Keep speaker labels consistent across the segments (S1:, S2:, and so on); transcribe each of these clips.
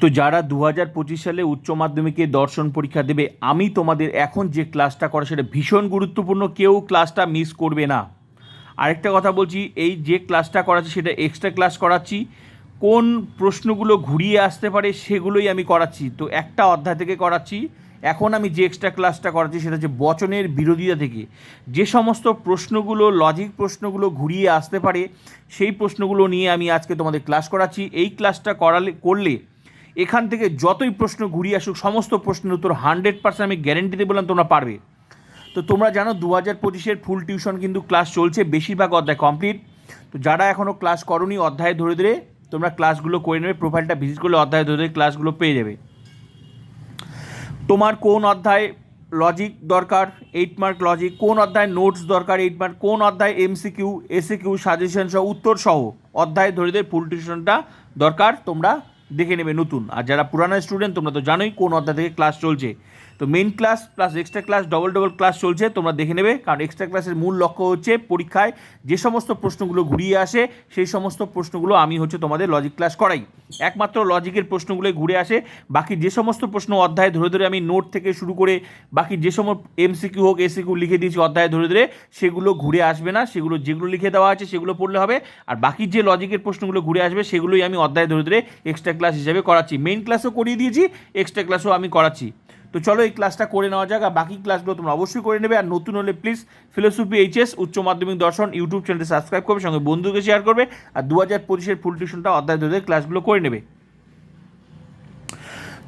S1: তো যারা দু হাজার পঁচিশ সালে উচ্চ মাধ্যমিকে দর্শন পরীক্ষা দেবে, আমি তোমাদের এখন যে ক্লাসটা করা সেটা ভীষণ গুরুত্বপূর্ণ, কেউ ক্লাসটা মিস করবে না। আরেকটা কথা বলছি, এই যে ক্লাসটা করাচ্ছি সেটা এক্সট্রা ক্লাস করাচ্ছি, কোন প্রশ্নগুলো ঘুরিয়ে আসতে পারে সেগুলোই আমি করাচ্ছি। তো একটা অধ্যায় থেকে করাচ্ছি, এখন আমি যে এক্সট্রা ক্লাসটা করাচ্ছি সেটা হচ্ছে বচনের বিরোধিতা থেকে। যে সমস্ত প্রশ্নগুলো লজিক প্রশ্নগুলো ঘুরিয়ে আসতে পারে, সেই প্রশ্নগুলো নিয়ে আমি আজকে তোমাদের ক্লাস করাচ্ছি। এই ক্লাসটা করালে, করলে এখান থেকে যতই প্রশ্ন ঘুরিয়ে আসুক, সমস্ত প্রশ্নের উত্তর হান্ড্রেড পার্সেন্ট আমি গ্যারেন্টি দিয়ে বললাম, তোমরা পারবে। তো তোমরা জানো দু হাজার পঁচিশের ফুল টিউশন কিন্তু ক্লাস চলছে, বেশিরভাগ অধ্যায় কমপ্লিট তো যারা এখনও ক্লাস করনি, অধ্যায় ধরে ধরে তোমরা ক্লাসগুলো করে নেবে প্রোফাইলটা ভিজিট করলে অধ্যায় ধরে ধরে ক্লাসগুলো পেয়ে যাবে। তোমার কোন অধ্যায় লজিক দরকার? এইট মার্ক লজিক কোন অধ্যায় নোটস দরকার? এইট মার্ক কোন অধ্যায় এমসিকিউ এসিকিউ সাজেশন সহ, উত্তর সহ? অধ্যায় ধরে ধরে ফুল টিউশনটা দরকার তোমরা দেখে নেবে নতুন। আর যারা পুরানো স্টুডেন্ট তোমরা তো জানোই কোন অধ্যায় থেকে ক্লাস চলছে। তো main class plus extra class double double class চলছে, তোমরা দেখে নেবে। কারণ এক্সট্রা ক্লাসের মূল লক্ষ্য হচ্ছে পরীক্ষায় যে সমস্ত প্রশ্নগুলো ঘুরিয়ে আসে, সেই সমস্ত প্রশ্নগুলো আমি হচ্ছে তোমাদের লজিক ক্লাস করাই। একমাত্র লজিকের প্রশ্নগুলোই ঘুরে আসে। বাকি যে সমস্ত প্রশ্ন অধ্যায় ধরে ধরে আমি নোট থেকে শুরু করে, বাকি যে সমস্ত এমসিকিউ হোক এসিকিউ লিখে দিয়েছি অধ্যায় ধরে ধরে, সেগুলো ঘুরে আসবে না। সেগুলো যেগুলো লিখে দেওয়া আছে, সেগুলো পড়লে হবে। আর বাকি যে লজিকের প্রশ্নগুলো ঘুরে আসবে, সেগুলোই আমি অধ্যায় ধরে ধরে এক্সট্রা ক্লাস হিসেবে করাচ্ছি। মেইন ক্লাসও করিয়ে দিয়েছি এক্সট্রা ক্লাসও আমি করাচ্ছি। তো চলো এই ক্লাসটা করে নেওয়া যাক, আর বাকি ক্লাসগুলো তোমরা অবশ্যই করে নেবে। আর নতুন হলে প্লিজ ফিলোসফি এইচএস উচ্চ মাধ্যমিক দর্শন ইউটিউব চ্যানেলটি সাবস্ক্রাইব করবে, সঙ্গে বন্ধুকে শেয়ার করবে, আর দু হাজার পঁচিশের ফুল টিউশনটা অধ্যায় ধরে ক্লাসগুলো করে নেবে।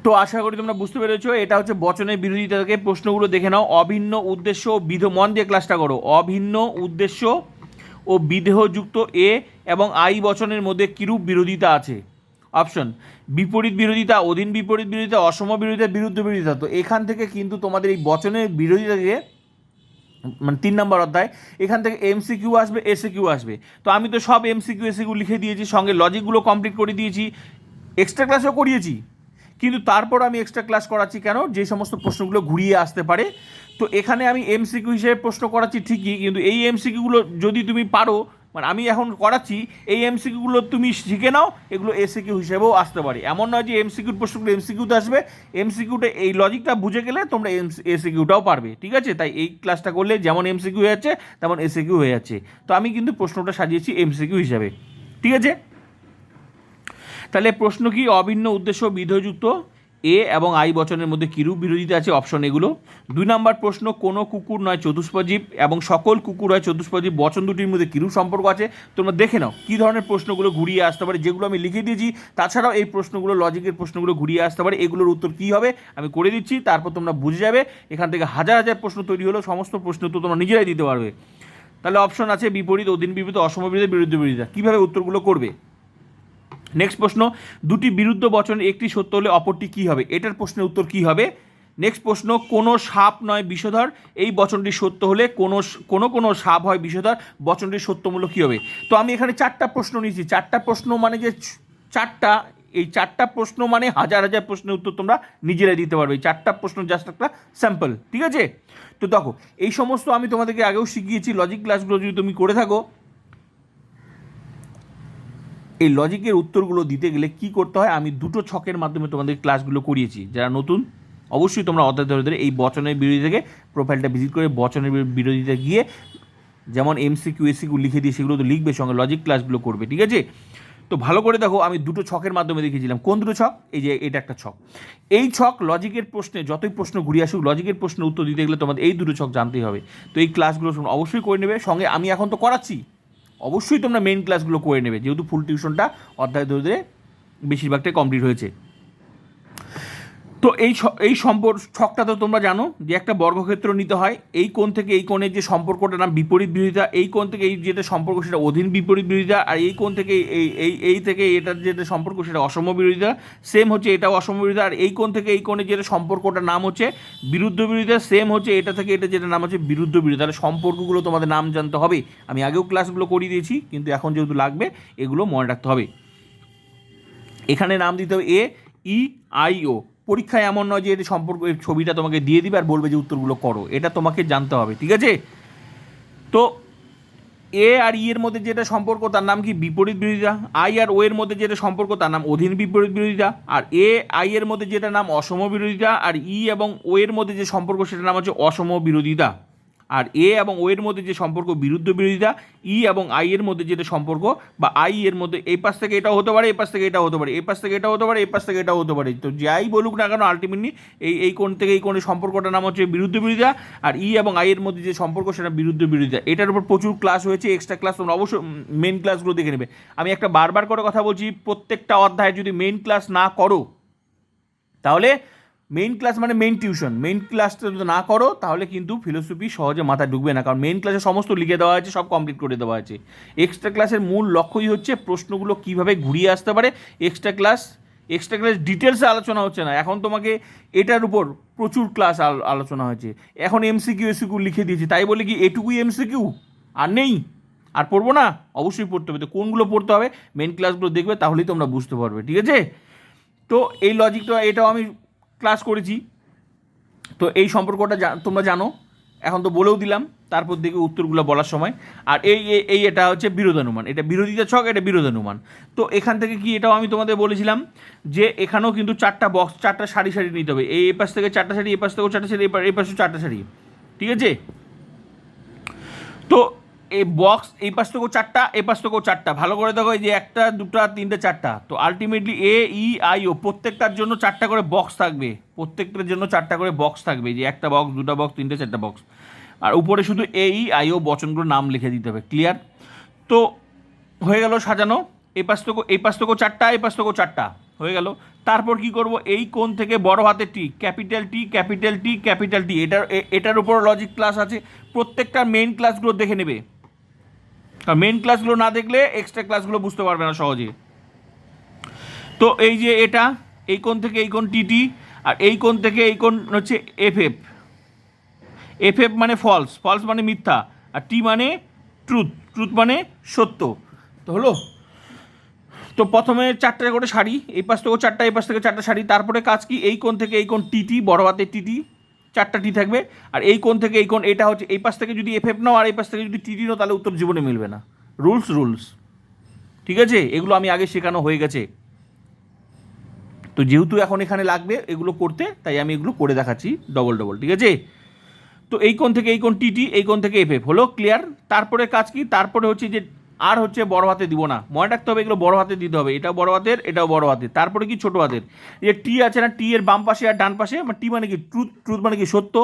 S1: তো আশা করি তোমরা বুঝতে পেরেছ, এটা হচ্ছে বচনের বিরোধিতা থেকে প্রশ্নগুলো দেখে নাও। অভিন্ন উদ্দেশ্য ও বিধ মন দিয়ে ক্লাসটা করো। অভিন্ন উদ্দেশ্য ও বিদেহযুক্ত এ এবং আই বচনের মধ্যে কিরূপ বিরোধিতা আছে? অপশন বিপরীত বিরোধিতা, অধীন বিপরীত বিরোধিতা, অসম বিরোধিতা, বিরুদ্ধ বিরোধিতা। তো এখান থেকে কিন্তু তোমাদের এই বচনের বিরোধিতা থেকে মানে তিন নম্বর অধ্যায়, এখান থেকে এমসিকিউ আসবে এসিকিউ আসবে। তো আমি তো সব এমসিকিউ এসিকিউ লিখে দিয়েছি, সঙ্গে লজিকগুলো কমপ্লিট করে দিয়েছি এক্সট্রা ক্লাসও করিয়েছি। কিন্তু তারপর আমি এক্সট্রা ক্লাস করাচ্ছি কেন? যে সমস্ত প্রশ্নগুলো ঘুরিয়ে আসতে পারে। তো এখানে আমি এমসিকিউ হিসেবে প্রশ্ন করাচ্ছি ঠিকই, কিন্তু এই এমসিকিউগুলো যদি তুমি পারো মানে আমি এখন করাচ্ছি, এই এমসিকিউগুলো তুমি শিখে নাও, এগুলো এসিকিউ হিসেবেও আসতে পারে। এমন নয় যে এমসিকিউর প্রশ্নগুলো এমসিকিউতে আসবে এমসিকিউটা এই লজিকটা বুঝে গেলে তোমরা এম এসিকিউটাও পারবে, ঠিক আছে? তাই এই ক্লাসটা করলে যেমন এমসিকিউ হয়ে যাচ্ছে, তেমন এসিকিউ হয়ে যাচ্ছে। তো আমি কিন্তু প্রশ্নটা সাজিয়েছি এমসিকিউ হিসাবে, ঠিক আছে? তাহলে প্রশ্ন কি? অভিন্ন, উদ্দেশ্য বিধযুক্ত এ এবং আই বচনের মধ্যে কিরূপ বিরোধিতা আছে? অপশন এগুলো। দুই নম্বর প্রশ্ন, কোনো কুকুর নয় চতুষ্পজীব এবং সকল কুকুর হয় চতুষ্পজীব বচন দুটির মধ্যে কিরূপ সম্পর্ক আছে? তোমরা দেখে নাও, কী ধরনের প্রশ্নগুলো ঘুরিয়ে আসতে পারে? যেগুলো আমি লিখে দিয়েছি, তাছাড়াও এই প্রশ্নগুলো লজিকের প্রশ্নগুলো ঘুরিয়ে আসতে পারে। এগুলোর উত্তর কী হবে? আমি করে দিচ্ছি, তারপর তোমরা বুঝে যাবে। এখান থেকে হাজার হাজার প্রশ্ন তৈরি হলো, সমস্ত প্রশ্ন তো তোমরা নিজেরাই দিতে পারবে। তাহলে অপশন আছে বিপরীত, অধীন বিপরীত অসম বিরোধী বিরুদ্ধ বিরোধিতা কীভাবে উত্তরগুলো করবে? নেক্সট প্রশ্ন, দুটি বিরুদ্ধ বচনের একটি সত্য হলে অপরটি কী হবে? এটার প্রশ্নের উত্তর কী হবে? নেক্সট প্রশ্ন, কোনো সাপ নয় বিষধর। এই বচনটি সত্য হলে কোনো কোনো কোনো সাপ হয় বিষধর। বচনটি সত্যমূলক কী হবে? তো আমি এখানে চারটা প্রশ্ন নিয়েছি। চারটা প্রশ্ন মানে যে চারটা, এই চারটা প্রশ্ন মানে হাজার হাজার প্রশ্নের উত্তর তোমরা নিজেরাই দিতে পারবে। এই চারটা প্রশ্ন জাস্ট একটা স্যাম্পল ঠিক আছে? তো দেখো, এই সমস্ত আমি তোমাদেরকে আগেও শিখিয়েছি। লজিক ক্লাসগুলো যদি তুমি করে থাকো এই লজিকের উত্তরগুলো দিতে গেলে কি করতে হয়? আমি দুটো ছকের মাধ্যমে তোমাদের ক্লাসগুলো করিয়েছি। যারা নতুন, অবশ্যই তোমরা অধ্যায় ধরে ধরে এই বচনের বিরোধী থেকে প্রোফাইলটা ভিজিট করে বচনের বিরোধিতা গিয়ে যেমন এমসি এমসিকিউ এসিকিউ লিখে দিয়ে সেগুলো তো লিখবে, সঙ্গে লজিক ক্লাসগুলো করবে, ঠিক আছে? তো ভালো করে দেখো, আমি দুটো ছকের মাধ্যমে দেখিয়েছিলাম। কোন দুটো ছক? এই যে এটা একটা ছক। এই ছক লজিকের প্রশ্নে, যতই প্রশ্ন ঘুরিয়ে আসুক লজিকের প্রশ্নের উত্তর দিতে গেলে তোমাদের এই দুটো ছক জানতেই হবে। তো এই ক্লাসগুলো অবশ্যই করে নেবে। সঙ্গে আমি এখন তো করাচ্ছি। অবশ্যই তোমরা মেন ক্লাসগুলো করে নেবে। যেহেতু ফুল টিউশনটা অধ্যায় ধরে ধরে বেশিরভাগটাই কমপ্লিট হয়েছে। তো এই এই সম্পর্ক ছকটা তো তোমরা জানো যে একটা বর্গক্ষেত্র নিতে হয়। এই কোণ থেকে এই কোণের যে সম্পর্কটা নাম বিপরীত বিরোধিতা, এই কোণ থেকে এই যেটা সম্পর্ক সেটা অধীন বিপরীত বিরোধিতা, আর এই কোণ থেকে এই এই এই থেকে এটার যেটা সম্পর্ক সেটা অসম বিরোধিতা। সেম হচ্ছে এটাও অসম বিরোধিতা, আর এই কোণ থেকে এই কোণের যেটা সম্পর্কটার নাম হচ্ছে বিরুদ্ধ বিরোধিতা সেম হচ্ছে এটা থেকে এটা যেটা নাম হচ্ছে বিরুদ্ধ বিরোধিতা। তাহলে সম্পর্কগুলো তোমাদের নাম জানতে হবে। আমি আগেও ক্লাসগুলো করিয়ে দিয়েছি, কিন্তু এখন যেহেতু লাগবে, এগুলো মনে রাখতে হবে। এখানে নাম দিতে হবে এ, ই, আই, ও। পরীক্ষায় এমন নয় যে এটা সম্পর্ক ছবিটা তোমাকে দিয়ে দিবে আর বলবে যে উত্তরগুলো করো। এটা তোমাকে জানতে হবে, ঠিক আছে? তো এ আর ইয়ের মধ্যে যেটা সম্পর্ক, তার নাম কি? বিপরীত বিরোধিতা। আই আর ও এর মধ্যে যেটা সম্পর্ক, তার নাম অধীন বিপরীত বিরোধিতা। আর এ, আই এর মধ্যে যেটা নাম অসম বিরোধিতা। আর ই এবং ও এর মধ্যে যে সম্পর্ক সেটা নাম হচ্ছে অসম বিরোধিতা। আর এ এবং ও এর মধ্যে যে সম্পর্ক বিরুদ্ধ বিরোধিতা ই এবং আই এর মধ্যে যেটা সম্পর্ক, বা আই এর মধ্যে এই পাশ থেকে এটাও হতে পারে, এই পাশ থেকে এটাও হতে পারে, এই পাশ থেকে এটাও হতে পারে, এই পাশ থেকে এটাও হতে পারে। তো যাই বলুক না কেন আলটিমেটলি এই এই কোণ থেকে এই কোণের সম্পর্কটার নাম হচ্ছে বিরুদ্ধ বিরোধিতা, আর ই এবং আই এর মধ্যে যে সম্পর্ক সেটা বিরুদ্ধ বিরোধিতা। এটার উপর প্রচুর ক্লাস হয়েছে এক্সট্রা ক্লাস তোমরা অবশ্যই মেন ক্লাসগুলো দেখে নেবে। আমি একটা বারবার করে কথা বলছি, প্রত্যেকটা অধ্যায়ে যদি মেন ক্লাস না করো, তাহলে মেইন ক্লাস মানে মেইন টিউশন মেইন ক্লাসটা যদি না করো, তাহলে কিন্তু ফিলোসফি সহজে মাথায় ঢুকবে না। কারণ মেইন ক্লাসে সমস্ত লিখে দেওয়া আছে, সব কমপ্লিট করে দেওয়া আছে। এক্সট্রা ক্লাসের মূল লক্ষ্যই হচ্ছে প্রশ্নগুলো কীভাবে ঘুরিয়ে আসতে পারে। এক্সট্রা ক্লাস এক্সট্রা ক্লাস ডিটেলসে আলোচনা হচ্ছে না। এখন তোমাকে এটার উপর প্রচুর ক্লাস আলোচনা হয়েছে। এখন এমসিকিউ এসিকিউ লিখে দিয়েছে। তাই বলে কি এটুকুই এমসিকিউ আর নেই? আর পড়ব না? অবশ্যই পড়তে হবে। তো কোনগুলো পড়তে হবে? মেন ক্লাসগুলো দেখবে, তাহলেই তোমরা বুঝতে পারবে। ঠিক আছে? তো এই লজিকটা এটাও আমি ক্লাস করেছি। তো এই সম্পর্কটা তোমরা জানো। এখন তো বলেও দিলাম, তারপর দেখে উত্তরগুলো বলার সময়। আর এই, এই- এটা হচ্ছে বিরোধানুমান। এটা বিরোধিতা ছক, এটা বিরোধানুমান। তো এখান থেকে কি এটাও আমি তোমাদের বলেছিলাম যে এখানেও কিন্তু চারটা বক্স চারটা সারি সারি নিতে হবে। এই এপাশ থেকে চারটা শাড়ি এপাশ থেকেও চারটা এপাশ এই পাশেও চারটা শাড়ি ঠিক আছে? তো এই বক্স এই পাশ থেকেও চারটা এই পাশ থেকেও চারটা। ভালো করে দেখো এই যে একটা, দুটা, তিনটে, চারটা। তো ultimately A E I O প্রত্যেকটার জন্য চারটা করে বক্স থাকবে। প্রত্যেকটার জন্য চারটা করে বক্স থাকবে। যে একটা বক্স দুটা বক্স তিনটে, চারটা বক্স আর উপরে শুধু এ ই আই ও বচনগুলো নাম লিখে দিতে হবে। ক্লিয়ার তো হয়ে গেল সাজানো। এই পাশ থেকেও, এই পাশ থেকেও চারটা এই পাশ থেকেও চারটা। হয়ে গেল। তারপর কি করব? এই কোণ থেকে বড় হাতের T capital T capital T capital T এটার এটার উপর লজিক ক্লাস আছে। প্রত্যেকটা মেইন ক্লাসগুলো দেখে নেবে। আর মেন ক্লাসগুলো না দেখলে এক্সট্রা ক্লাসগুলো বুঝতে পারবে না সহজে। তো এই যে এটা, এই কোণ থেকে এই কোণ টিটি আর এই কোণ থেকে এই কোণ হচ্ছে এফ এফ এফ এফ মানে ফলস ফলস মানে মিথ্যা আর টি মানে ট্রুথ ট্রুথ মানে সত্য। তো হলো? তো প্রথমে চারটে করে শাড়ি এই পাশ থেকেও চারটা, এই পাশ থেকে চারটা শাড়ি তারপরে কাজ কি? এই কোণ থেকে এই কোণ টিটি বড় হাতের টিটি চারটা টি থাকবে। আর এই কোণ থেকে এই কোণ, এটা হচ্ছে, এই পাশ থেকে যদি এফ এফ নাও আর এই পাশ থেকে যদি টিটি নাও, তাহলে উত্তর জীবনে মিলবে না। রুলস রুলস ঠিক আছে? এগুলো আমি আগে শেখানো হয়ে গেছে। তো যেহেতু এখন এখানে লাগবে এগুলো করতে, তাই আমি এগুলো করে দেখাচ্ছি ডবল ডবল ঠিক আছে? তো এই কোণ থেকে এই কোণ টিটি এই কোণ থেকে এফ এফ হলো ক্লিয়ার তারপরে কাজ কি? তারপরে হচ্ছে যে আর হচ্ছে বড় হাতে দিব না। মনে রাখতে হবে এগুলো বড় হাতে দিতে হবে। এটাও বড় হাতের, এটাও বড় হাতের। তারপরে কি ছোট হাতের? যে টি আছে না টি এর বাম পাশে আর ডান পাশে মানে টি মানে কি ট্রুথ ট্রুথ মানে কি সত্য?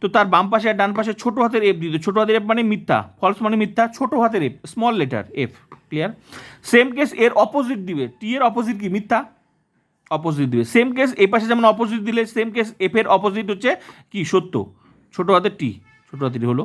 S1: তো তার বাম পাশে আর ডান পাশে ছোট হাতের এফ দিতে ছোট হাতের এফ মানে মিথ্যা ফলস মানে মিথ্যা, ছোট হাতের F small letter F clear same case এর অপোজিট দিবে। টি এর অপোজিট কি? মিথ্যা। অপোজিট দিবে। সেম কেস এই পাশে যেমন অপোজিট দিলে সেম কেস এফ এর অপোজিট হচ্ছে কি? সত্য। ছোট হাতের টি ছোট হাতের হলো।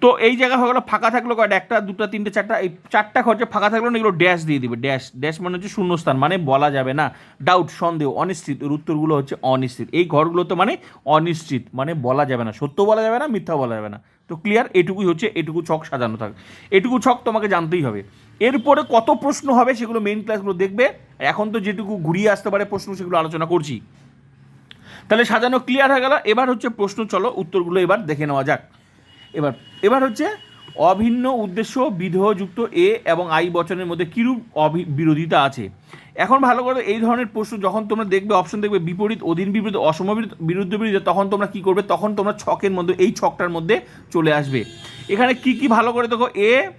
S1: তো এই জায়গা হয়ে গেলো, ফাঁকা থাকল কয়টা? একটা, দুটো, তিনটে, চারটা, এই চারটা খরচা ফাঁকা থাকল না এগুলো ড্যাশ দিয়ে দিবে। ড্যাশ ড্যাশ মানে হচ্ছে শূন্যস্থান মানে বলা যাবে না। ডাউট সন্দেহ, অনিশ্চিত, এর উত্তরগুলো হচ্ছে অনিশ্চিত। এই ঘরগুলোতে মানে অনিশ্চিত মানে বলা যাবে না, সত্য বলা যাবে না, মিথ্যা বলা যাবে না। তো ক্লিয়ার এটুকুই হচ্ছে, এটুকু ছক সাজানো থাকে। এটুকু ছক তোমাকে জানতেই হবে। এরপরে কত প্রশ্ন হবে সেগুলো মেইন ক্লাসগুলো দেখবে। এখন তো যেটুকু ঘুরিয়ে আসতে পারে প্রশ্ন, সেগুলো আলোচনা করছি। তাহলে সাজানো ক্লিয়ার হয়ে গেল। এবার হচ্ছে প্রশ্ন, চলো উত্তরগুলো এবার দেখে নেওয়া যাক। এবার এবার হচ্ছে অভিন্ন উদ্দেশ্য বিধেয়যুক্ত এ এবং আই বচনের মধ্যে কিরূপ বিরোধিতা আছে? এখন ভালো করে এই ধরনের প্রশ্ন যখন তোমরা দেখবে অপশন দেখবে, বিপরীত, অধীন বিপরীত, অসম বিরুদ্ধ বিরোধিতা, তখন তোমরা কি করবে? তখন তোমরা ছকের মধ্যে, এই ছকটার মধ্যে চলে আসবে। এখানে কি কি ভালো করে দেখো? এ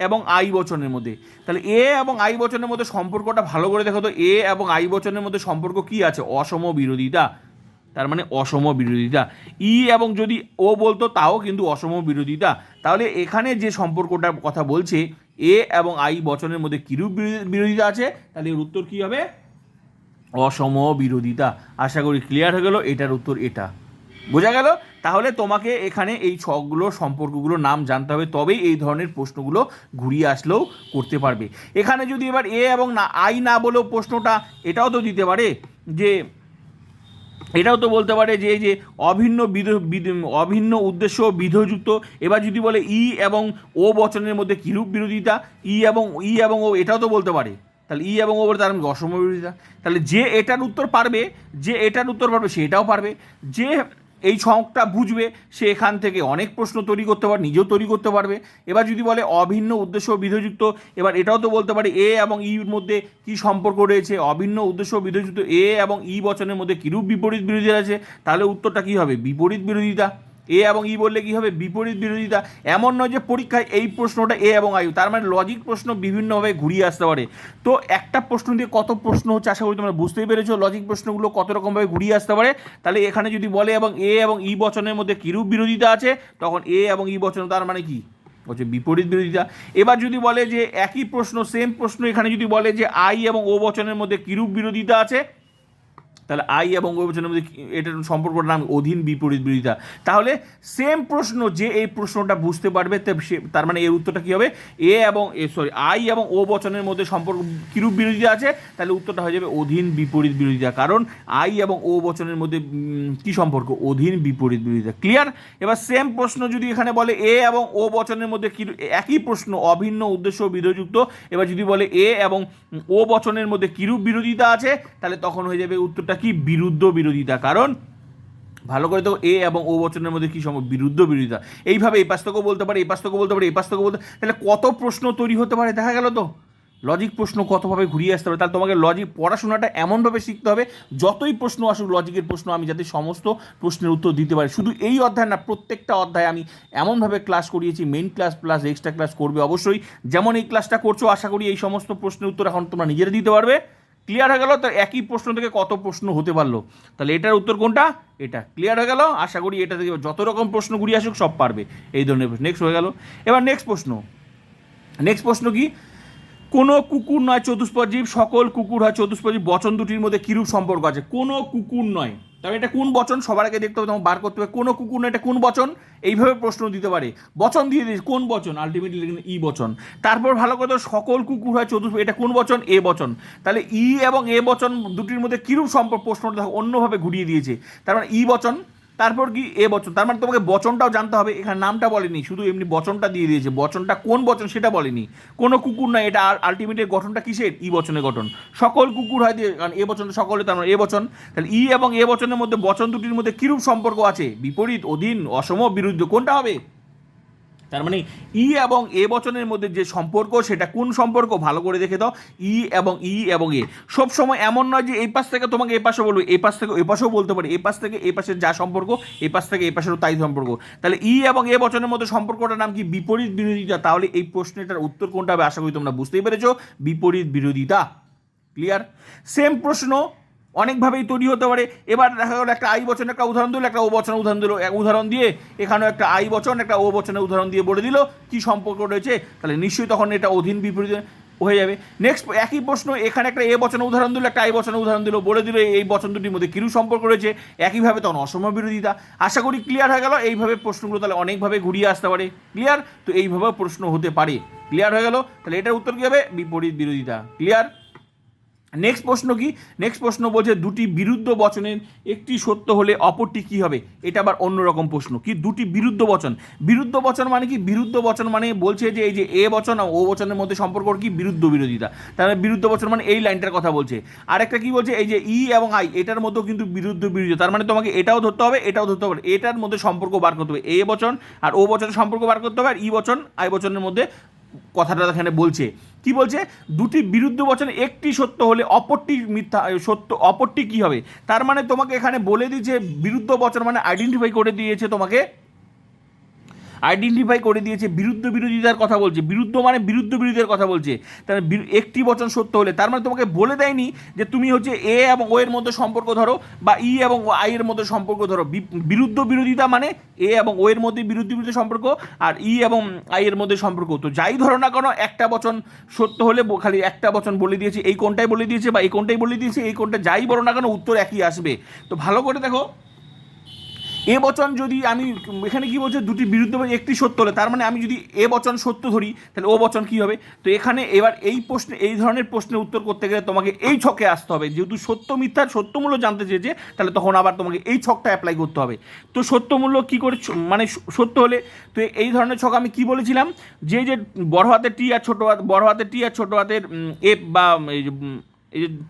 S1: এবং আই বচনের মধ্যে। তাহলে এ এবং আই বচনের মধ্যে সম্পর্কটা ভালো করে দেখো তো। এ এবং আই বচনের মধ্যে সম্পর্ক কি আছে? অসম বিরোধিতা। তার মানে অসম বিরোধিতা। ই এবং যদি ও বলতো, তাও কিন্তু অসম বিরোধিতা। তাহলে এখানে যে সম্পর্কটার কথা বলছে, এ এবং আই বচনের মধ্যে কিরূপ বিরোধী- বিরোধিতা আছে? তাহলে এর উত্তর কি হবে? অসম বিরোধিতা। আশা করি ক্লিয়ার হয়ে গেল, এটার উত্তর এটা। বোঝা গেল? তাহলে তোমাকে এখানে এই ছকগুলো সম্পর্কগুলো নাম জানতে হবে, তবেই এই ধরনের প্রশ্নগুলো ঘুরিয়ে আসলেও করতে পারবে। এখানে যদি এবার এ এবং না, আই না বলেও প্রশ্নটা, এটাও তো দিতে পারে যে এটাও তো বলতে পারে যে যে অভিন্ন অভিন্ন উদ্দেশ্য বিধযুক্ত। এবার যদি বলে ই এবং ও বচনের মধ্যে কিরূপ বিরোধিতা? ই এবং ই এবং ও, এটাও তো বলতে পারে। তাহলে ই এবং ও বলে তার অসম বিরোধিতা। তাহলে যে এটার উত্তর পারবে, যে এটার উত্তর পারবে, সেটাও পারবে। যে এই ছকটা বুঝবে, সে এখান থেকে অনেক প্রশ্ন তৈরি করতে পারবে নিজেও তৈরি করতে পারবে। এবার যদি বলে অভিন্ন উদ্দেশ্য বিধযুক্ত, এবার এটাও তো বলতে পারে এ এবং ইর মধ্যে কি সম্পর্ক রয়েছে? অভিন্ন উদ্দেশ্য বিধযুক্ত এ এবং ই বচনের মধ্যে কীরূপ বিপরীত বিরোধী আছে? তাহলে উত্তরটা কী হবে? বিপরীত বিরোধিতা। এ এবং ই বললে কি হবে? বিপরীত বিরোধিতা। এমন নয় যে পরীক্ষায় এই প্রশ্নটা এ এবং আয়ু তার মানে লজিক প্রশ্ন বিভিন্নভাবে ঘুরিয়ে আসতে পারে। তো একটা প্রশ্ন দিয়ে কত প্রশ্ন হচ্ছে আশা করি তোমরা বুঝতেই পেরেছ লজিক প্রশ্নগুলো কত রকমভাবে ঘুরিয়ে আসতে পারে। তাহলে এখানে যদি বলে এবং এ এবং ই বচনের মধ্যে কিরূপ বিরোধিতা আছে, তখন এ এবং ই বচন তার মানে কি? হচ্ছে বিপরীত বিরোধিতা। এবার যদি বলে যে একই প্রশ্ন সেম প্রশ্ন, এখানে যদি বলে যে আই এবং ও বচনের মধ্যে কিরূপ বিরোধিতা আছে তাহলে আই এবং ও বচনের মধ্যে এটার সম্পর্কটার নাম অধীন বিপরীত বিরোধিতা। তাহলে সেম প্রশ্ন যে এই প্রশ্নটা বুঝতে পারবে তার মানে এর উত্তরটা কী হবে? এ এবং এ সরি আই এবং ও বচনের মধ্যে সম্পর্ক কিরূপ বিরোধিতা আছে? তাহলে উত্তরটা হয়ে যাবে অধীন বিপরীত বিরোধিতা। কারণ আই এবং ও বচনের মধ্যে কি সম্পর্ক? অধীন বিপরীত বিরোধিতা। ক্লিয়ার এবার সেম প্রশ্ন যদি এখানে বলে এ এবং ও বচনের মধ্যে কি একই প্রশ্ন, অভিন্ন উদ্দেশ্য বিধযুক্ত এবার যদি বলে এ এবং ও বচনের মধ্যে কিরূপ বিরোধিতা আছে? তাহলে তখন হয়ে যাবে উত্তরটা কি বিরুদ্ধ বিরোধিতা? কারণ ভালো করে তো এ এবং ও বচনের মধ্যে কি সম্ভব? বিরুদ্ধ বিরোধিতা। এইভাবে এই পাশ বলতে পারে এই পাশ বলতে পারে এই পাশ বলতে তাহলে কত প্রশ্ন তৈরি হতে পারে? দেখা গেল তো। লজিক প্রশ্ন কতভাবে ঘুরিয়ে আসতে হবে তাহলে তোমাকে লজিক পড়াশোনাটা এমনভাবে শিখতে হবে, যতই প্রশ্ন আসুক, লজিকের প্রশ্ন আমি যাতে সমস্ত প্রশ্নের উত্তর দিতে পারি। শুধু এই অধ্যায় না, প্রত্যেকটা অধ্যায় আমি এমনভাবে ক্লাস করিয়েছি main class plus extra class করবে অবশ্যই। যেমন এই ক্লাসটা করছ, আশা করি এই সমস্ত প্রশ্নের উত্তর এখন তোমরা নিজেরা দিতে পারবে। ক্লিয়ার হয়ে গেল তার একই প্রশ্ন থেকে কত প্রশ্ন হতে পারল? তাহলে এটার উত্তর কোনটা? এটা ক্লিয়ার হয়ে গেল। আশা করি এটা থেকে যত রকম প্রশ্ন ঘুরিয়ে আসুক সব পারবে। এই ধরনের প্রশ্ন। নেক্সট হয়ে গেল। এবার নেক্সট প্রশ্ন। নেক্সট প্রশ্ন কি? কোনো কুকুর নয়, চতুষ্পদ জীব, সকল কুকুর হয়, চতুষ্পদ জীব, বচন দুটির মধ্যে কিরূপ সম্পর্ক আছে? কোনো কুকুর নয়। তবে এটা কোন বচন? সবার আগে দেখতে হবে, তোমাকে বার করতে হবে। কোনো কুকুর নয়, এটা কোন বচন? এইভাবে প্রশ্ন দিতে পারে। বচন দিয়ে দিস, কোন বচন? আলটিমেটলি ই বচন। তারপর ভালো কথা, সকল কুকুর হয়, চতুষ্পদ, এটা কোন বচন? এ বচন। তাহলে ই এবং এ বচন দুটির মধ্যে কিরূপ সম্পর্ক? প্রশ্নটা অন্যভাবে ঘুরিয়ে দিয়েছে। তার মানে ই বচন তারপর কি? এ বচন। তার মানে তোমাকে বচনটাও জানতে হবে। এখানে নামটা বলেনি, শুধু এমনি বচনটা দিয়ে দিয়েছে। বচনটা কোন বচন সেটা বলেনি। কোনো কুকুর না এটা আর আলটিমেটের গঠনটা কিসের? ই বচনের গঠন। সকল কুকুর হয় দিয়ে, কারণ এ বচন সকলে, তার মানে এ বচন। তাহলে ই এবং এ বচনের মধ্যে বচন দুটির মধ্যে কীরূপ সম্পর্ক আছে? বিপরীত, অধীন, অসম, বিরুদ্ধ, কোনটা হবে? তার মানে ই এবং এ বচনের মধ্যে যে সম্পর্ক, সেটা কোন সম্পর্ক? ভালো করে দেখে দাও। ই এবং ই এবং এ। সব সময় এমন নয় যে এই পাশ থেকে তোমাকে এ পাশে বলবে এই পাশ থেকে এ পাশেও বলতে পারে, এ পাশ থেকে এ পাশের যা সম্পর্ক, এ পাশ থেকে এ পাশেরও তাই সম্পর্ক। তাহলে ই এবং এ বচনের মধ্যে সম্পর্কটার নাম কি? বিপরীত বিরোধিতা। তাহলে এই প্রশ্নটার উত্তর কোনটা হবে? আশা করি তোমরা বুঝতেই পেরেছ। বিপরীত বিরোধিতা। ক্লিয়ার সেম প্রশ্ন অনেকভাবেই তৈরি হতে পারে। এবার দেখা গেলো একটা আই বচন একটা উদাহরণ দিল, একটা ও বচনের উদাহরণ দিল, এক উদাহরণ দিয়ে এখানেও একটা আই বচন, একটা ও বচনের উদাহরণ দিয়ে বলে দিল কি সম্পর্ক রয়েছে। তাহলে নিশ্চয়ই তখন এটা অধীন বিপরীত হয়ে যাবে। নেক্সট একই প্রশ্ন, এখানে একটা এ বচনের উদাহরণ দিল, একটা আই বচনের উদাহরণ দিল, বলে দিল এই বচন দুটির মধ্যে কিরু সম্পর্ক রয়েছে। একইভাবে তখন অসম বিরোধিতা। আশা করি ক্লিয়ার হয়ে গেল, এইভাবে প্রশ্নগুলো তাহলে অনেকভাবে ঘুরিয়ে আসতে পারে। ক্লিয়ার তো এইভাবে প্রশ্ন হতে পারে। ক্লিয়ার হয়ে গেল? তাহলে এটার উত্তর কী হবে? বিপরীত বিরোধিতা। ক্লিয়ার নেক্সট প্রশ্ন কি? নেক্সট প্রশ্ন বলছে দুটি বিরুদ্ধ বচনের একটি সত্য হলে অপরটি কি হবে? এটা আবার অন্যরকম প্রশ্ন। কি দুটি বিরুদ্ধ বচন? বিরুদ্ধ বচন মানে কি? বিরুদ্ধ বচন মানে বলছে যে এই যে এ বচন আর ও বচনের মধ্যে সম্পর্ক কি? বিরুদ্ধ বিরোধিতা। তাহলে বিরুদ্ধ বচন মানে এই লাইনটার কথা বলছে। আরেকটা কি বলছে? এই যে ই এবং আই, এটার মধ্যেও কিন্তু বিরুদ্ধ বিরোধিতা। তার মানে তোমাকে এটাও ধরতে হবে, এটাও ধরতে হবে। এটার মধ্যে সম্পর্ক বার করতে হবে। এ বচন আর ও বচনের সম্পর্ক বার করতে হবে আর ই বচন, আই বচনের মধ্যে কথাটা এখানে বলছে। কি বলছে? দুটি বিরুদ্ধ বচন, একটি সত্য হলে অপরটি মিথ্যা সত্য, অপরটি কি হবে? তার মানে তোমাকে এখানে বলে দিয়েছে, বিরুদ্ধ বচন মানে আইডেন্টিফাই করে দিয়েছে তোমাকে আইডেন্টিফাই করে দিয়েছে, বিরুদ্ধ বিরোধিতার কথা বলছে, বিরুদ্ধ মানে বিরুদ্ধ বিরোধীদের কথা বলছে। তার একটি বচন সত্য হলে, তার মানে তোমাকে বলে দেয়নি যে তুমি হচ্ছে এ এবং ও এর মধ্যে সম্পর্ক ধরো বা ই এবং আই এর মধ্যে সম্পর্ক ধরো। বিরুদ্ধ বিরোধিতা মানে এ এবং ও এর মধ্যে বিরুদ্ধ বিরোধী সম্পর্ক আর ই এবং আই এর মধ্যে সম্পর্ক। তো যাই ধরো না কেন, একটা বচন সত্য হলে খালি একটা বচন বলে দিয়েছে, এই কোনটাই বলে দিয়েছে বা এই কোনটাই বলে দিয়েছে, এই কোনটা যাই বলো না কেন, উত্তর একই আসবে। তো ভালো করে দেখো এ বচন যদি আমি, এখানে কি বলছে, দুটি বিরুদ্ধ একটি সত্য হলে, তার মানে আমি যদি এ বচন সত্য ধরি, তাহলে ও বচন কি হবে? তো এখানে এবার এই প্রশ্নে, এই ধরনের প্রশ্নের উত্তর করতে গেলে তোমাকে এই ছকে আসতে হবে। যেহেতু সত্য মিথ্যার সত্যমূল্য জানতে চেয়েছে, তাহলে তখন আবার তোমাকে এই ছকটা অ্যাপ্লাই করতে হবে। তো সত্যমূল্য কি করে মানে সত্য হলে, তো এই ধরনের ছক আমি কি বলেছিলাম? যে যে বড় হাতের টি আর ছোটো হাত, বড় হাতের টি আর ছোটো হাতের এফ বা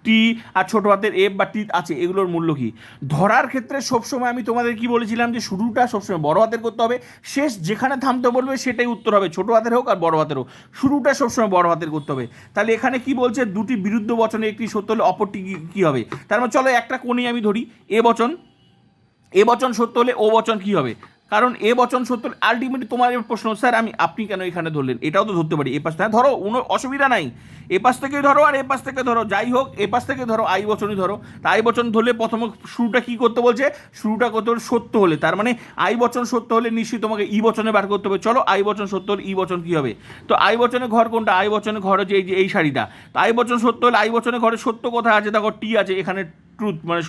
S1: টি আর ছোট হাতের এফ বা টি আছে, এগুলোর মূল্য কি? ধরার ক্ষেত্রে সবসময় আমি তোমাদের কি বলেছিলাম যে শুরুটা সবসময় বড় হাতের করতে হবে, শেষ যেখানে থামতে বলবে সেটাই উত্তর হবে, ছোট হাতের হোক আর বড় হাতের হোক। শুরুটা সবসময় বড় হাতের করতে হবে। তাহলে এখানে কি বলছে? দুটি বিরুদ্ধ বচনে একটি সত্য হলে অপরটি কি- কি হবে? তার মানে চলো একটা কোণেই আমি ধরি, এ বচন এ বচন সত্য হলে ও বচন কি হবে? কারণ এ বচন সত্য আলটিমেটলি তোমার প্রশ্ন, স্যার, আমি, আপনি কেন এখানে ধরলেন? এটাও তো ধরতে পারি। এ পাশ থেকে, ধরো, কোনো অসুবিধা নাই। এ পাশ থেকে ধরো আর এ পাশ থেকে ধরো, যাই হোক এ পাশ থেকে ধরো, আই বচনই ধরো। তা আই বচন ধরলে প্রথম শুরুটা কী করতে বলছে? শুরুটা করতে হবে সত্য হলে। তার মানে আই বচন সত্য হলে নিশ্চয়ই তোমাকে ই বচনে বার করতে হবে। চলো, আই বচন সত্য হলে ই বচন কী হবে? তো আই বচনে ঘর কোনটা? আই বচনে ঘর হচ্ছে এই যে, এই শাড়িটা। তো আই বচন সত্য হলে আই বচনে ঘরে সত্য কোথায় আছে? দেখো, টি আছে, এখানে ট্রুথ মানে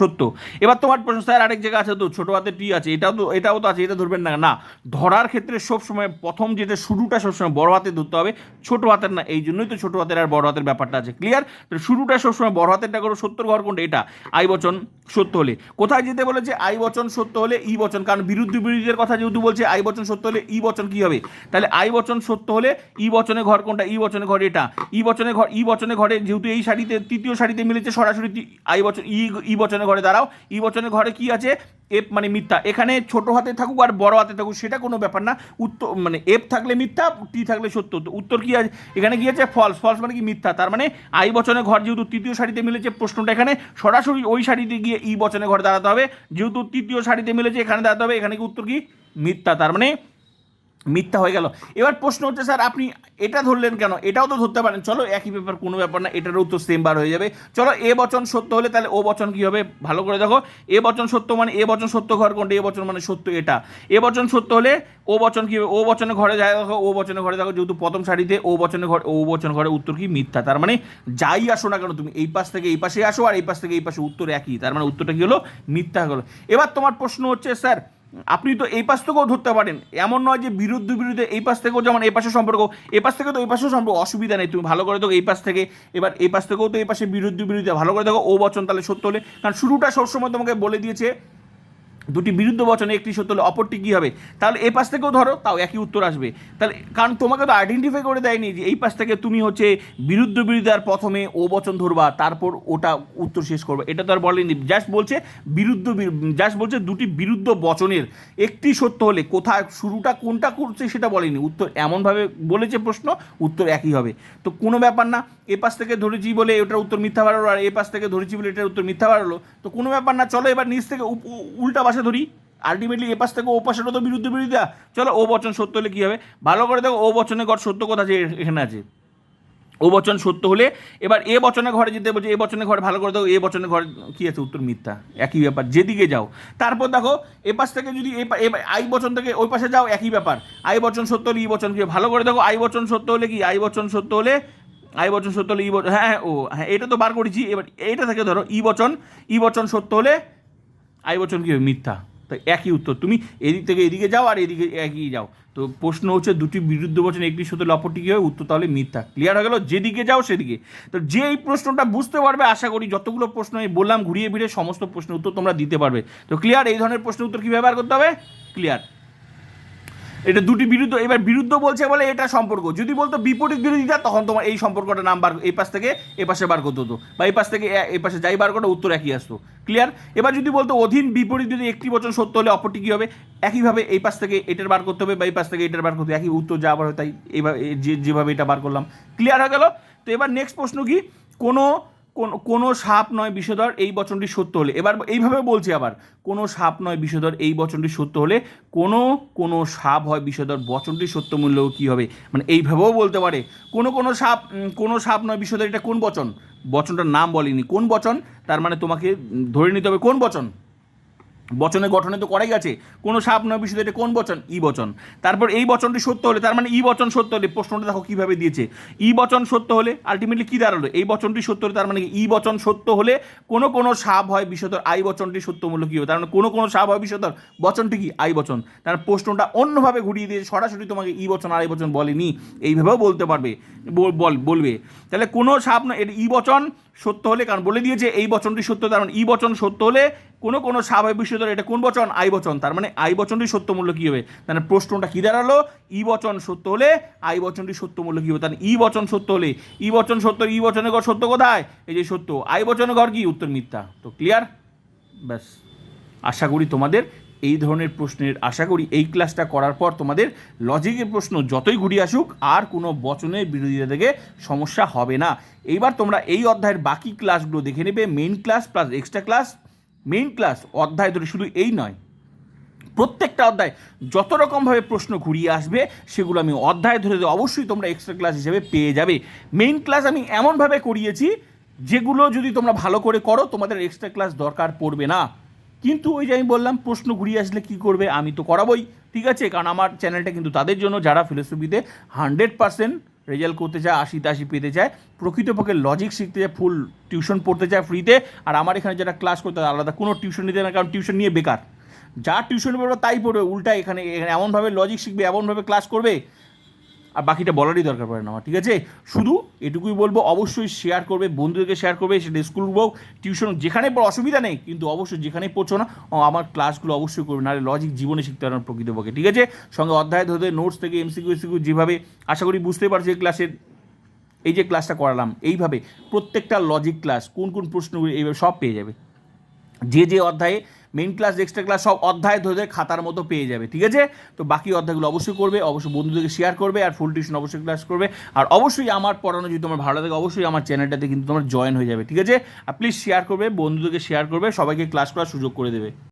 S1: সত্য। এবার তোমার প্রশ্ন, স্যার, আরেক জায়গা আছে তো, ছোটো হাতে টি আছে, এটাও তো এটাও তো আছে, এটা ধরবেন না। না, ধরার ক্ষেত্রে সবসময় প্রথম যেটা শুরুটা সবসময় বড় হাতে ধরতে হবে, ছোট হাতের না, এই জন্যই তো ছোটো হাতের আর বড় হাতের ব্যাপারটা আছে। ক্লিয়ার তো শুরুটা সবসময় বড় হাতেরটা করো, সত্তর ঘর কোনটা? এটা, আই বচন সত্য হলে। কোথায় যেতে বলেছে, আই বচন সত্য হলে ই বচন, কারণ বিরুদ্ধ বিরোধীদের কথা যেহেতু বলছে, আই বচন সত্য হলে ই বচন কী হবে? তাহলে আই বচন সত্য হলে ই বচনে ঘর কোনটা? ই বচনে ঘর এটা। ই বচনে ঘর, ই বচনে ঘরে যেহেতু এই শাড়িতে তৃতীয় শাড়িতে মিলেছে, সরাসরি আই বচন, ই ই বচনে ঘরে দাঁড়াও ই বচনের ঘরে কি আছে? এফ মানে মিথ্যা। এখানে ছোট হাতে থাকুক আর বড় হাতে থাকুক, সেটা কোনো ব্যাপার না। উত্তর মানে এফ থাকলে মিথ্যা, টি থাকলে সত্য। উত্তর কি আছে? এখানে কি আছে? ফলস ফলস মানে কি মিথ্যা? তার মানে আই বচনের ঘর যেহেতু তৃতীয় শাড়িতে মিলেছে, প্রশ্নটা এখানে সরাসরি ওই শাড়িতে গিয়ে ই বচনে ঘরে দাঁড়াতে হবে। যেহেতু তৃতীয় শাড়িতে মিলেছে, এখানে দাঁড়াতে হবে। এখানে কি উত্তর কি? মিথ্যা। তার মানে মিথ্যা হয়ে গেল। এবার প্রশ্ন হচ্ছে, স্যার, আপনি এটা ধরলেন কেন? এটাও তো ধরতে পারেন। চলো, একই ব্যাপার কোনো ব্যাপার না, এটারও উত্তর সেম বার হয়ে যাবে। চলো, এ বচন সত্য হলে তাহলে ও বচন কি হবে? ভালো করে দেখো। এ বচন সত্য মানে এ বচন সত্য ঘর কোনটা? এ বচন মানে সত্য এটা। এ বচন সত্য হলে ও বচন কি হবে? ও বচনে ঘরে যায়, দেখো, ও বচনে ঘরে দেখো, যেহেতু প্রথম শাড়িতে ও বচনে ঘর, ও বচন ঘরে উত্তর কি? মিথ্যা। তার মানে যাই আসো না কেন তুমি, এই পাশ থেকে এই পাশে আসো, আর এই পাশ থেকে এই পাশে উত্তর একই। তার মানে উত্তরটা কি হলো? মিথ্যা হলো। এবার তোমার প্রশ্ন হচ্ছে, স্যার আপনি তো এই পাশ থেকেও ধরতে পারেন। এমন নয় যে বিরুদ্ধ বিরুদ্ধে এই পাশ থেকেও যেমন এই পাশে সম্পর্ক, এই পাশ থেকে তো এই পাশেও সম্পর্ক, অসুবিধা নেই। তুমি ভালো করে দেখো এই পাশ থেকে, এবার এই পাশ থেকেও তো এই পাশে বিরুদ্ধ বিরুদ্ধে ভালো করে দেখো, ও বচন তাহলে সত্য হলে। কারণ শুরুটা সবসময় তোমাকে বলে দিয়েছে দুটি বিরুদ্ধ বচনে একটি সত্য হলে অপরটি কী হবে? তাহলে এই পাশ থেকেও ধরো, তাও একই উত্তর আসবে। তাহলে কারণ তোমাকে তো আইডেন্টিফাই করে দেয়নি যে এই পাশ থেকে তুমি হচ্ছে বিরুদ্ধ বিরুদ্ধার প্রথমে ও বচন ধরবা, তারপর ওটা উত্তর শেষ করবে। এটা তো আর বলেনি। জাস্ট বলছে বিরুদ্ধ জাস্ট বলছে দুটি বিরুদ্ধ বচনের একটি সত্য হলে কোথায়, শুরুটা কোনটা করছে সেটা বলেনি। উত্তর এমনভাবে বলেছে প্রশ্ন, উত্তর একই হবে। তো কোনো ব্যাপার না, এ পাশ থেকে ধরেছি বলে এটার উত্তর মিথ্যা বাড়ালো, আর এ পাশ থেকে ধরেছি বলে এটার উত্তর মিথ্যা বাড়ালো, তো কোনো ব্যাপার না, চলো এবার নিচ থেকে উল্টা পাশে ধরি আলটিমেটলি এ পাশ থেকে ও পাশেরও তো বিরুদ্ধ বিরোধিতা চলো, ও বচন সত্য হলে কী হবে? ভালো করে দেখো, ও বচনে ঘর সত্য কথা এ- এখানে আছে। ও বচন সত্য হলে এবার এ বচনে ঘরে যেতে বলছে, এ বচনে ঘরে ভালো করে দেখো, এ বচনে ঘরে কি আছে? উত্তর মিথ্যা। একই ব্যাপার, যেদিকে যাও। তারপর দেখো এ পাশ থেকে যদি এ আই বচন থেকে ওই পাশে যাও, একই ব্যাপার। আই বচন সত্য হলে ই বচন কি ভালো করে দেখো, আই বচন সত্য হলে কি? আই বচন সত্য হলে, আই বচন সত্য হলে ই বচন হ্যাঁ হ্যাঁ ও হ্যাঁ এটা তো বার করেছি। এবার এইটা থেকে ধরো, ই বচন ই বচন সত্য হলে আই বচন কি মিথ্যা। তো একই উত্তর। তুমি এদিক থেকে এদিকে যাও আর এদিকে একই যাও। তো প্রশ্ন হচ্ছে দুটি বিরুদ্ধ বচন একটি সত্য লপটি কী হবে? উত্তর তাহলে মিথ্যা। ক্লিয়ার হয়ে গেল? যেদিকে যাও সেদিকে। তো যে এই প্রশ্নটা বুঝতে পারবে, আশা করি যতগুলো প্রশ্ন আমি বললাম, ঘুরিয়ে ফিরে সমস্ত প্রশ্নের উত্তর তোমরা দিতে পারবে। তো ক্লিয়ার এই ধরনের প্রশ্নের উত্তর কী ব্যবহার করতে হবে? ক্লিয়ার এটা দুটি বিরুদ্ধ, এবার বিরুদ্ধ বলছে বলে এটা সম্পর্ক। যদি বলতো বিপরীত বিরোধিতা, তখন তোমার এই সম্পর্কটা নাম বার, এই পাশ থেকে এ পাশে বার করতে হতো। বা এই পাশ থেকে এই পাশে যাই বার করতো উত্তর একই আসতো। ক্লিয়ার এবার যদি বলতো অধীন বিপরীত যদি একটি বচন সত্য হলে অপরটি কী হবে? একইভাবে এই পাশ থেকে এটার বার করতে হবে বা এই পাশ থেকে এটার বার করতে একই উত্তর যা আবার হয় তাই এইভাবে যেভাবে এটা বার করলাম। ক্লিয়ার হয়ে গেল? তো এবার নেক্সট প্রশ্ন কি? কোনো কোন, কোনো সাপ নয় বিষধর, এই বচনটি সত্য হলে। এবার এইভাবে বলছি আবার, কোনো সাপ নয় বিষধর, এই বচনটি সত্য হলে কোনো কোনো সাপ হয় বিষধর, বচনটি সত্য মূল্য কী হবে? মানে এইভাবেও বলতে পারে, কোনো কোনো সাপ কোনো সাপ নয় বিষধর, এটা কোন বচন? বচনটার নাম বলেনি। কোন বচন? তার মানে তোমাকে ধরে নিতে হবে কোন বচন? বচনের গঠনে তো করাই আছে। কোনো সাপ নয় বিষয় এটা কোন বচন? ই বচন। তারপর এই বচনটি সত্য হলে, তার মানে ই বচন সত্য হলে, প্রশ্নটা দেখো কীভাবে দিয়েছে। ই বচন সত্য হলে আলটিমেটলি কি দাঁড়াল? এই বচনটি সত্য হলে, তার মানে ই বচন সত্য হলে কোনো কোনো সাপ হয় বিষধর আই বচনটি সত্য মূল্য কি হবে? তার মানে কোনো কোনো সাপ হয় বিষধর বচনটি কি? আই বচন। তার মানে প্রশ্নটা অন্যভাবে ঘুরিয়ে দিয়ে সরাসরি তোমাকে ই বচন, আর আই বচন বলেনি। এইভাবেও বলতে পারবে বল- বল, বলবে। তাহলে কোনো সাপ নয়, এটা ই বচন সত্য হলে, কারণ বলে দিয়েছে এই বচনটি সত্য কারণ ই বচন সত্য হলে কোনো কোনো স্বাভাবিক বিষয় ধরে এটা কোন বচন? আই বচন। তার মানে আই বচনটি সত্য মূল্য কী হবে? মানে প্রশ্নটা কী দাঁড়াল? ই বচন সত্য হলে আই বচনটি সত্য মূল্য কী হবে? তাহলে ই বচন সত্য হলে ই বচন সত্য, ই বচনের ঘর সত্য কোথায়? এই যে সত্য। আই বচনের ঘর কি? উত্তর মিথ্যা। তো ক্লিয়ার ব্যাস। আশা করি তোমাদের এই ধরনের প্রশ্নের আশা করি এই ক্লাসটা করার পর তোমাদের লজিকের প্রশ্ন যতই ঘুরিয়ে আসুক, আর কোনো বচনের বিরোধিতা থেকে সমস্যা হবে না। এইবার তোমরা এই অধ্যায়ের বাকি ক্লাসগুলো দেখে নেবে main class plus extra class main class অধ্যায় ধরে শুধু এই নয়, প্রত্যেকটা অধ্যায় যত রকমভাবে প্রশ্ন ঘুরিয়ে আসবে, সেগুলো আমি অধ্যায় ধরে অবশ্যই তোমরা এক্সট্রা ক্লাস হিসেবে পেয়ে যাবে। মেইন ক্লাস আমি এমনভাবে করিয়েছি, যেগুলো যদি তোমরা ভালো করে করো, তোমাদের এক্সট্রা ক্লাস দরকার পড়বে না। কিন্তু ওই যে আমি বললাম, প্রশ্ন ঘুরিয়ে আসলে কি করবে, আমি তো করাবোই, ঠিক আছে? কারণ আমার চ্যানেলটা কিন্তু তাদের জন্য, যারা ফিলোসফিতে হান্ড্রেড পার্সেন্ট রেজাল্ট করতে চায় আশি তাশি পেতে চায়, প্রকৃতপক্ষে লজিক শিখতে চায় ফুল টিউশন পড়তে চায় ফ্রিতে আর আমার এখানে যারা ক্লাস করতে আলাদা কোনো টিউশন নিতে না, কারণ টিউশন নিয়ে বেকার। যা টিউশন পড়বে তাই পড়বে, উল্টা এখানে এখানে এমনভাবে লজিক শিখবে, এমনভাবে ক্লাস করবে আর বাকিটা বলারই দরকার পড়ে না আমার, ঠিক আছে? শুধু এটুকুই বলব, অবশ্যই শেয়ার করবে, বন্ধুদেরকে শেয়ার করবে, সেটা স্কুল হোক টিউশন যেখানে পড়ো, অসুবিধা নেই, কিন্তু অবশ্যই যেখানেই পড়ছো না আমার ক্লাসগুলো অবশ্যই করবে, নাহলে লজিক জীবনে শিখতে পারবে না প্রকৃতপক্ষে ঠিক আছে? সঙ্গে অধ্যায় ধরে নোটস থেকে এমসিকিউ এসিকিউ যেভাবে, আশা করি বুঝতে পারছ এই ক্লাসের এই যে ক্লাসটা করালাম, এইভাবে প্রত্যেকটা লজিক ক্লাস কোন কোন প্রশ্নগুলি, এইভাবে সব পেয়ে যাবে। যে যে অধ্যায়ে মেইন ক্লাস এক্সট্রা ক্লাস সব অধ্যায় ধরে খাতার মতো পেয়ে যাবে, ঠিক আছে? তো বাকি অধ্যায়গুলো অবশ্যই করবে, অবশ্যই বন্ধুদেরকে শেয়ার করবে আর ফুল টিউশন অবশ্যই ক্লাস করবে। আর অবশ্যই আমার পড়ানো যদি তোমার ভালো লাগে, অবশ্যই আমার চ্যানেলটাতে কিন্তু তোমার জয়েন হয়ে যাবে, ঠিক আছে? আর প্লিজ শেয়ার করবে, বন্ধুদেরকে শেয়ার করবে, সবাইকে ক্লাস করার সুযোগ করে দেবে।